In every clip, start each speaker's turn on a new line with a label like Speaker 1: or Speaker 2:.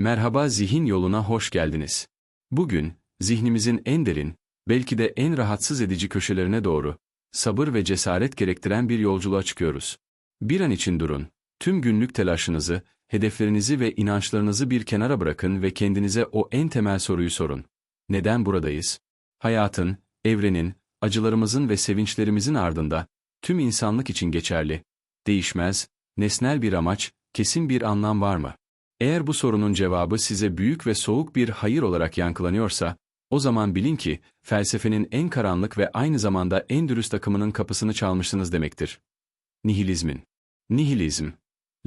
Speaker 1: Merhaba zihin yoluna hoş geldiniz. Bugün, zihnimizin en derin, belki de en rahatsız edici köşelerine doğru, sabır ve cesaret gerektiren bir yolculuğa çıkıyoruz. Bir an için durun, tüm günlük telaşınızı, hedeflerinizi ve inançlarınızı bir kenara bırakın ve kendinize o en temel soruyu sorun. Neden buradayız? Hayatın, evrenin, acılarımızın ve sevinçlerimizin ardında, tüm insanlık için geçerli, değişmez, nesnel bir amaç, kesin bir anlam var mı? Eğer bu sorunun cevabı size büyük ve soğuk bir hayır olarak yankılanıyorsa, o zaman bilin ki, felsefenin en karanlık ve aynı zamanda en dürüst akımının kapısını çalmışsınız demektir. Nihilizmin. Nihilizm.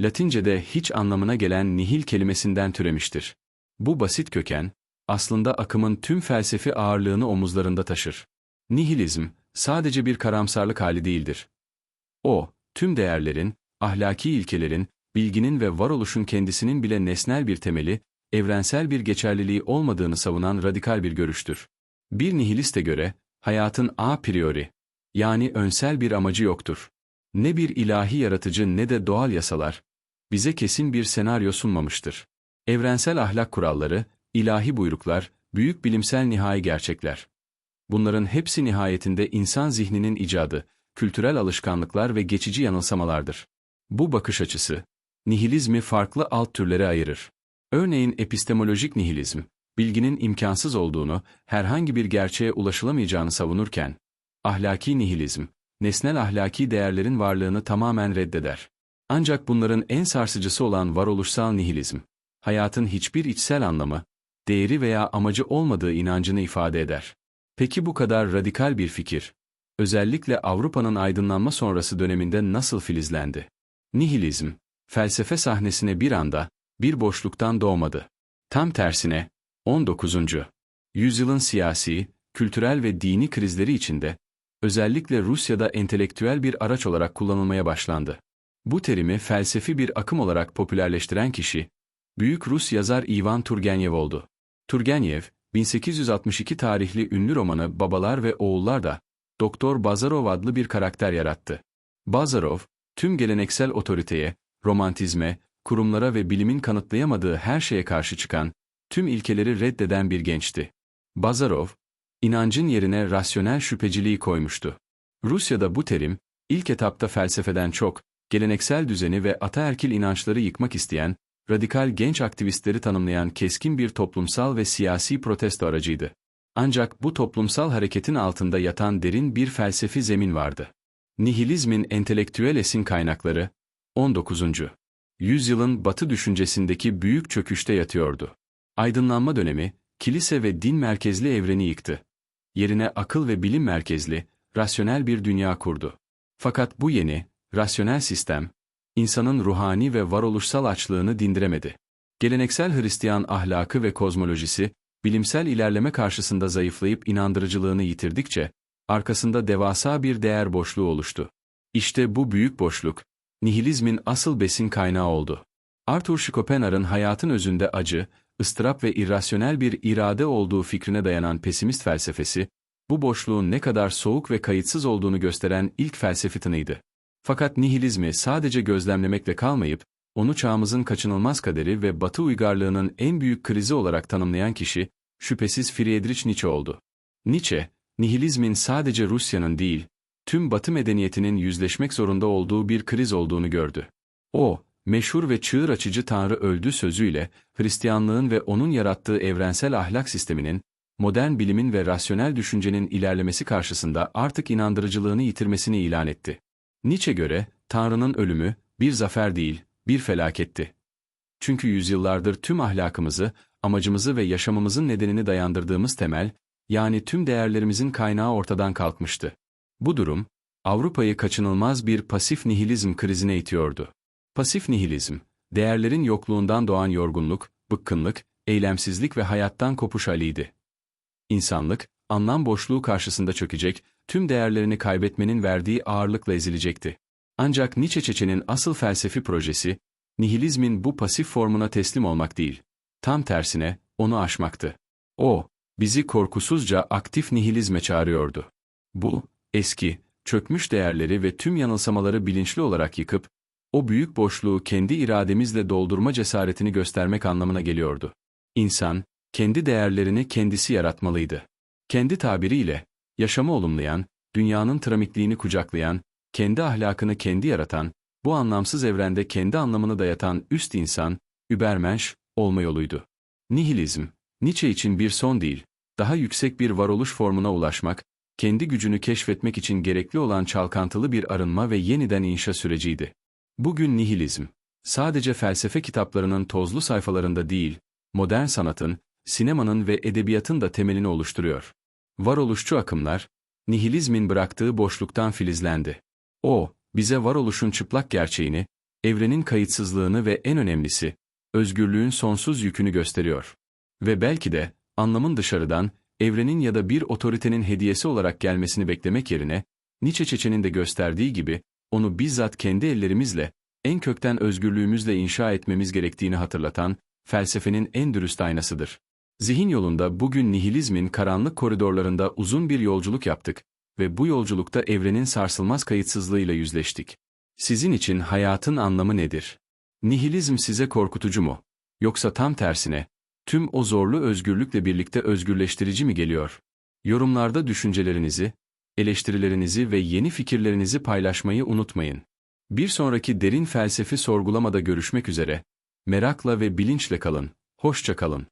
Speaker 1: Latince'de hiç anlamına gelen nihil kelimesinden türemiştir. Bu basit köken, aslında akımın tüm felsefi ağırlığını omuzlarında taşır. Nihilizm, sadece bir karamsarlık hali değildir. O, tüm değerlerin, ahlaki ilkelerin, bilginin ve varoluşun kendisinin bile nesnel bir temeli, evrensel bir geçerliliği olmadığını savunan radikal bir görüştür. Bir nihiliste göre, hayatın a priori, yani önsel bir amacı yoktur. Ne bir ilahi yaratıcı ne de doğal yasalar, bize kesin bir senaryo sunmamıştır. Evrensel ahlak kuralları, ilahi buyruklar, büyük bilimsel nihai gerçekler. Bunların hepsi nihayetinde insan zihninin icadı, kültürel alışkanlıklar ve geçici yanılsamalardır. Bu bakış açısı, nihilizmi farklı alt türlere ayırır. Örneğin epistemolojik nihilizm, bilginin imkansız olduğunu, herhangi bir gerçeğe ulaşılamayacağını savunurken, ahlaki nihilizm, nesnel ahlaki değerlerin varlığını tamamen reddeder. Ancak bunların en sarsıcısı olan varoluşsal nihilizm, hayatın hiçbir içsel anlamı, değeri veya amacı olmadığı inancını ifade eder. Peki bu kadar radikal bir fikir, özellikle Avrupa'nın aydınlanma sonrası döneminde nasıl filizlendi? Nihilizm, felsefe sahnesine bir anda, bir boşluktan doğmadı. Tam tersine, 19. yüzyılın siyasi, kültürel ve dini krizleri içinde, özellikle Rusya'da entelektüel bir araç olarak kullanılmaya başlandı. Bu terimi felsefi bir akım olarak popülerleştiren kişi, büyük Rus yazar Ivan Turgenev oldu. Turgenev, 1862 tarihli ünlü romanı Babalar ve Oğullar da, Doktor Bazarov adlı bir karakter yarattı. Bazarov, tüm geleneksel otoriteye, romantizme, kurumlara ve bilimin kanıtlayamadığı her şeye karşı çıkan, tüm ilkeleri reddeden bir gençti. Bazarov, inancın yerine rasyonel şüpheciliği koymuştu. Rusya'da bu terim, ilk etapta felsefeden çok, geleneksel düzeni ve ataerkil inançları yıkmak isteyen, radikal genç aktivistleri tanımlayan keskin bir toplumsal ve siyasi protesto aracıydı. Ancak bu toplumsal hareketin altında yatan derin bir felsefi zemin vardı. Nihilizmin entelektüel esin kaynakları, 19. yüzyılın batı düşüncesindeki büyük çöküşte yatıyordu. Aydınlanma dönemi, kilise ve din merkezli evreni yıktı. Yerine akıl ve bilim merkezli, rasyonel bir dünya kurdu. Fakat bu yeni, rasyonel sistem, insanın ruhani ve varoluşsal açlığını dindiremedi. Geleneksel Hristiyan ahlakı ve kozmolojisi, bilimsel ilerleme karşısında zayıflayıp inandırıcılığını yitirdikçe, arkasında devasa bir değer boşluğu oluştu. İşte bu büyük boşluk, nihilizmin asıl besin kaynağı oldu. Arthur Schopenhauer'ın hayatın özünde acı, ıstırap ve irrasyonel bir irade olduğu fikrine dayanan pesimist felsefesi, bu boşluğun ne kadar soğuk ve kayıtsız olduğunu gösteren ilk felsefi tınıydı. Fakat nihilizmi sadece gözlemlemekle kalmayıp, onu çağımızın kaçınılmaz kaderi ve Batı uygarlığının en büyük krizi olarak tanımlayan kişi, şüphesiz Friedrich Nietzsche oldu. Nietzsche, nihilizmin sadece Rusya'nın değil, tüm Batı medeniyetinin yüzleşmek zorunda olduğu bir kriz olduğunu gördü. O, meşhur ve çığır açıcı Tanrı öldü sözüyle, Hristiyanlığın ve onun yarattığı evrensel ahlak sisteminin, modern bilimin ve rasyonel düşüncenin ilerlemesi karşısında artık inandırıcılığını yitirmesini ilan etti. Nietzsche göre, Tanrı'nın ölümü, bir zafer değil, bir felaketti. Çünkü yüzyıllardır tüm ahlakımızı, amacımızı ve yaşamımızın nedenini dayandırdığımız temel, yani tüm değerlerimizin kaynağı ortadan kalkmıştı. Bu durum, Avrupa'yı kaçınılmaz bir pasif nihilizm krizine itiyordu. Pasif nihilizm, değerlerin yokluğundan doğan yorgunluk, bıkkınlık, eylemsizlik ve hayattan kopuş haliydi. İnsanlık, anlam boşluğu karşısında çökecek, tüm değerlerini kaybetmenin verdiği ağırlıkla ezilecekti. Ancak Nietzsche Çeçe'nin asıl felsefi projesi, nihilizmin bu pasif formuna teslim olmak değil. Tam tersine, onu aşmaktı. O, bizi korkusuzca aktif nihilizme çağırıyordu. Bu, eski, çökmüş değerleri ve tüm yanılsamaları bilinçli olarak yıkıp, o büyük boşluğu kendi irademizle doldurma cesaretini göstermek anlamına geliyordu. İnsan, kendi değerlerini kendisi yaratmalıydı. Kendi tabiriyle, yaşamı olumlayan, dünyanın tramikliğini kucaklayan, kendi ahlakını kendi yaratan, bu anlamsız evrende kendi anlamını dayatan üst insan, Übermensch, olma yoluydu. Nihilizm, Nietzsche için bir son değil, daha yüksek bir varoluş formuna ulaşmak, kendi gücünü keşfetmek için gerekli olan çalkantılı bir arınma ve yeniden inşa süreciydi. Bugün nihilizm, sadece felsefe kitaplarının tozlu sayfalarında değil, modern sanatın, sinemanın ve edebiyatın da temelini oluşturuyor. Varoluşçu akımlar, nihilizmin bıraktığı boşluktan filizlendi. O, bize varoluşun çıplak gerçeğini, evrenin kayıtsızlığını ve en önemlisi, özgürlüğün sonsuz yükünü gösteriyor. Ve belki de, anlamın dışarıdan, evrenin ya da bir otoritenin hediyesi olarak gelmesini beklemek yerine, Nietzsche Çeçen'in de gösterdiği gibi, onu bizzat kendi ellerimizle, en kökten özgürlüğümüzle inşa etmemiz gerektiğini hatırlatan, felsefenin en dürüst aynasıdır. Zihin yolunda bugün nihilizmin karanlık koridorlarında uzun bir yolculuk yaptık ve bu yolculukta evrenin sarsılmaz kayıtsızlığıyla yüzleştik. Sizin için hayatın anlamı nedir? Nihilizm size korkutucu mu? Yoksa tam tersine, tüm o zorlu özgürlükle birlikte özgürleştirici mi geliyor? Yorumlarda düşüncelerinizi, eleştirilerinizi ve yeni fikirlerinizi paylaşmayı unutmayın. Bir sonraki derin felsefi sorgulamada görüşmek üzere, merakla ve bilinçle kalın, hoşça kalın.